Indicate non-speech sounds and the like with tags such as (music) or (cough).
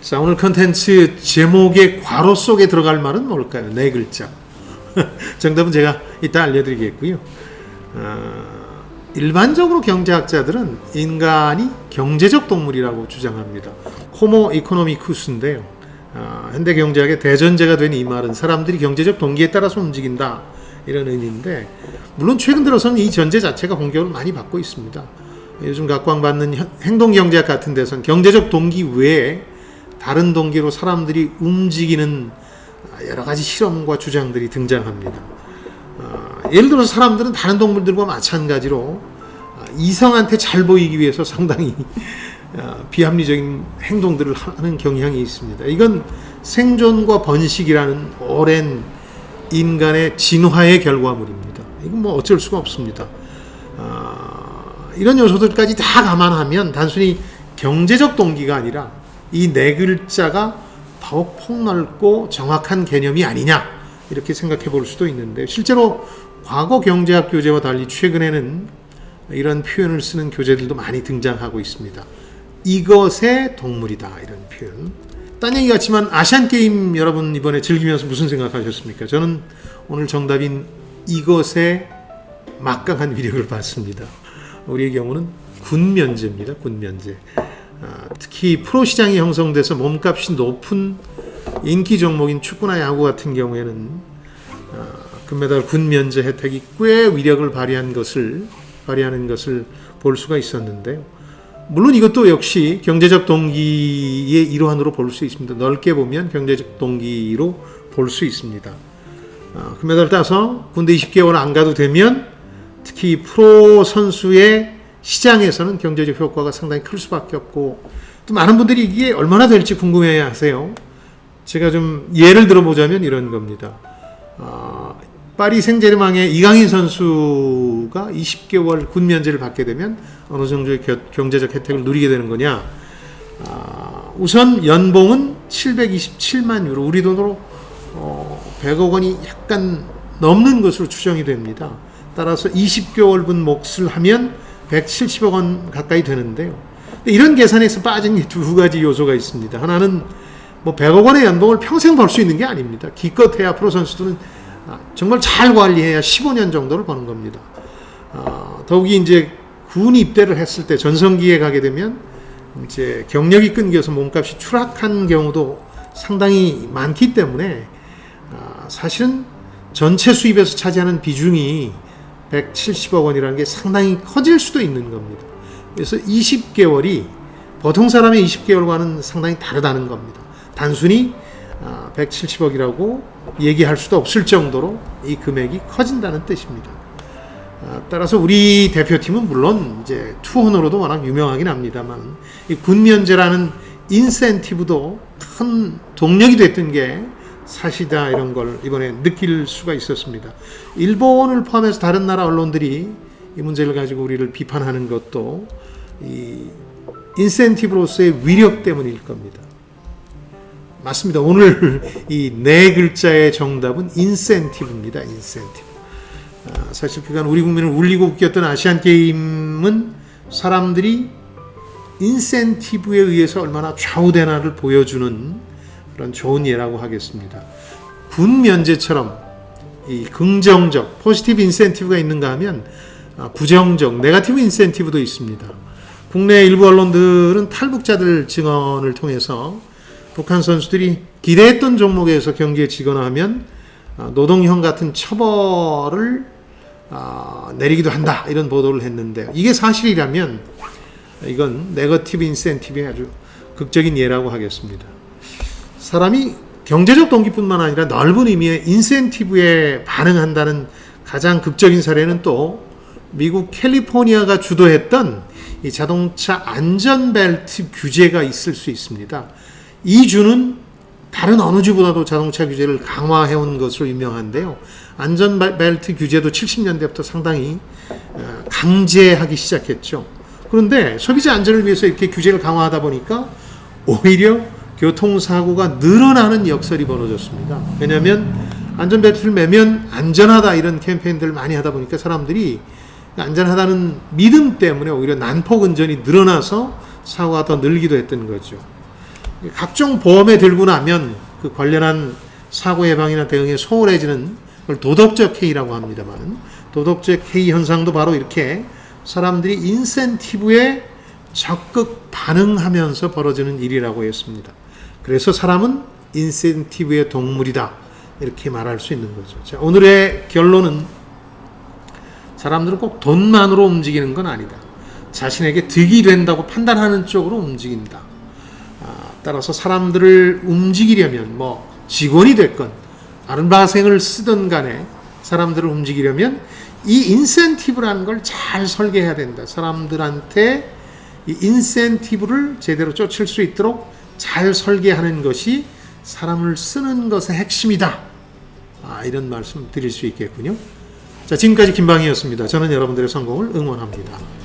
자, 오늘 컨텐츠 제목의 괄호 속에 들어갈 말은 뭘까요? 네 글자. (laughs) 정답은 제가 이따 알려드리겠고요. 어, 일반적으로 경제학자들은 인간이 경제적 동물이라고 주장합니다. 호모 이코노미쿠스인데요. 어, 현대 경제학의 대전제가 된 이 말은 사람들이 경제적 동기에 따라서 움직인다 이런 의미인데 물론 최근 들어서는 이 전제 자체가 공격을 많이 받고 있습니다. 요즘 각광받는 현- 행동 경제학 같은 데선 경제적 동기 외에 다른 동기로 사람들이 움직이는 여러 가지 실험과 주장들이 등장합니다. 어, 예를 들어서 사람들은 다른 동물들과 마찬가지로 어, 이성한테 잘 보이기 위해서 상당히 어, 비합리적인 행동들을 하는 경향이 있습니다. 이건 생존과 번식이라는 오랜 인간의 진화의 결과물입니다. 이건 뭐 어쩔 수가 없습니다. 어, 이런 요소들까지 다 감안하면 단순히 경제적 동기가 아니라 이 네 글자가 더욱 폭넓고 정확한 개념이 아니냐 이렇게 생각해 볼 수도 있는데 실제로 과거 경제학 교재와 달리 최근에는 이런 표현을 쓰는 교재들도 많이 등장하고 있습니다. 이것의 동물이다 이런 표현. 딴 얘기 같지만 아시안 게임 여러분 이번에 즐기면서 무슨 생각하셨습니까? 저는 오늘 정답인 이것의 막강한 위력을 봤습니다. 우리의 경우는 군면제입니다. 군면제. 아, 특히 프로 시장이 형성돼서 몸값이 높은 인기 종목인 축구나 야구 같은 경우에는 아, 금메달 군 면제 혜택이 꽤 위력을 발휘한 것을 발휘하는 것을 볼 수가 있었는데요. 물론 이것도 역시 경제적 동기의 일환으로 볼 수 있습니다. 넓게 보면 경제적 동기로 볼 수 있습니다. 아, 금메달 따서 군대 20개월 안 가도 되면 특히 프로 선수의 시장에서는 경제적 효과가 상당히 클 수밖에 없고 또 많은 분들이 이게 얼마나 될지 궁금해 하세요. 제가 좀 예를 들어보자면 이런 겁니다. 아, 파리 생제르맹의 이강인 선수가 20개월 군 면제를 받게 되면 어느 정도의 겨- 경제적 혜택을 누리게 되는 거냐? 아, 우선 연봉은 727만 유로, 우리 돈으로 어, 100억 원이 약간 넘는 것으로 추정이 됩니다. 따라서 20개월분 몫을 하면 170억 원 가까이 되는데요. 이런 계산에서 빠진 게두 가지 요소가 있습니다. 하나는 뭐 100억 원의 연봉을 평생 벌 수 있는 게 아닙니다. 기껏해야 프로 선수들은 아, 정말 잘 관리해야 15년 정도를 버는 겁니다. 아, 더욱이 이제 군 입대를 했을 때 전성기에 가게 되면 이제 경력이 끊겨서 몸값이 추락한 경우도 상당히 많기 때문에 아, 사실은 전체 수입에서 차지하는 비중이 170억 원이라는 게 상당히 커질 수도 있는 겁니다. 그래서 20개월이 보통 사람의 20개월과는 상당히 다르다는 겁니다. 단순히 170억이라고 얘기할 수도 없을 정도로 이 금액이 커진다는 뜻입니다. 아, 따라서 우리 대표팀은 물론 이제 투혼으로도 워낙 유명하긴 합니다만 이 군면제라는 인센티브도 큰 동력이 됐던 게 사실이다 이런 걸 이번에 느낄 수가 있었습니다. 일본을 포함해서 다른 나라 언론들이 이 문제를 가지고 우리를 비판하는 것도 이 인센티브로서의 위력 때문일 겁니다. 맞습니다. 오늘 (laughs) 이 네 글자의 정답은 인센티브입니다. 인센티브. 아, 사실 그간 우리 국민을 울리고 웃겼던 아시안 게임은 사람들이 인센티브에 의해서 얼마나 좌우되나를 보여주는 그런 좋은 예라고 하겠습니다. 군 면제처럼 이 긍정적 포지티브 인센티브가 있는가 하면 아, 부정적 네가티브 인센티브도 있습니다. 국내 일부 언론들은 탈북자들 증언을 통해서 북한 선수들이 기대했던 종목에서 경기에 지거나 하면 아, 노동형 같은 처벌을 아, 내리기도 한다 이런 보도를 했는데 이게 사실이라면 이건 네거티브 인센티브의 아주 극적인 예라고 하겠습니다. 사람이 경제적 동기뿐만 아니라 넓은 의미의 인센티브에 반응한다는 가장 극적인 사례는 또 미국 캘리포니아가 주도했던 이 자동차 안전벨트 규제가 있을 수 있습니다. 이 주는 다른 어느 주보다도 자동차 규제를 강화해온 것으로 유명한데요. 안전벨트 규제도 70년대부터 상당히 어, 강제하기 시작했죠. 그런데 소비자 안전을 위해서 이렇게 규제를 강화하다 보니까 오히려 교통사고가 늘어나는 역설이 벌어졌습니다. 왜냐하면 안전벨트를 매면 안전하다 이런 캠페인들을 많이 하다 보니까 사람들이 안전하다는 믿음 때문에 오히려 난폭 운전이 늘어나서 사고가 더 늘기도 했던 거죠. 각종 보험에 들고 나면 그 관련한 사고 예방이나 대응에 소홀해지는 걸 도덕적 해이라고 합니다만 도덕적 해이 현상도 바로 이렇게 사람들이 인센티브에 적극 반응하면서 벌어지는 일이라고 했습니다. 그래서 사람은 인센티브의 동물이다. 이렇게 말할 수 있는 거죠. 자, 오늘의 결론은 사람들은 꼭 돈만으로 움직이는 건 아니다. 자신에게 득이 된다고 판단하는 쪽으로 움직인다. 아, 따라서 사람들을 움직이려면 뭐 직원이 됐건 아르바생을 쓰든 간에 사람들을 움직이려면 이 인센티브라는 걸 잘 설계해야 된다. 사람들한테 이 인센티브를 제대로 쫓을 수 있도록 잘 설계하는 것이 사람을 쓰는 것의 핵심이다. 아, 이런 말씀 드릴 수 있겠군요. 자, 지금까지 김방이었습니다. 저는 여러분들의 성공을 응원합니다.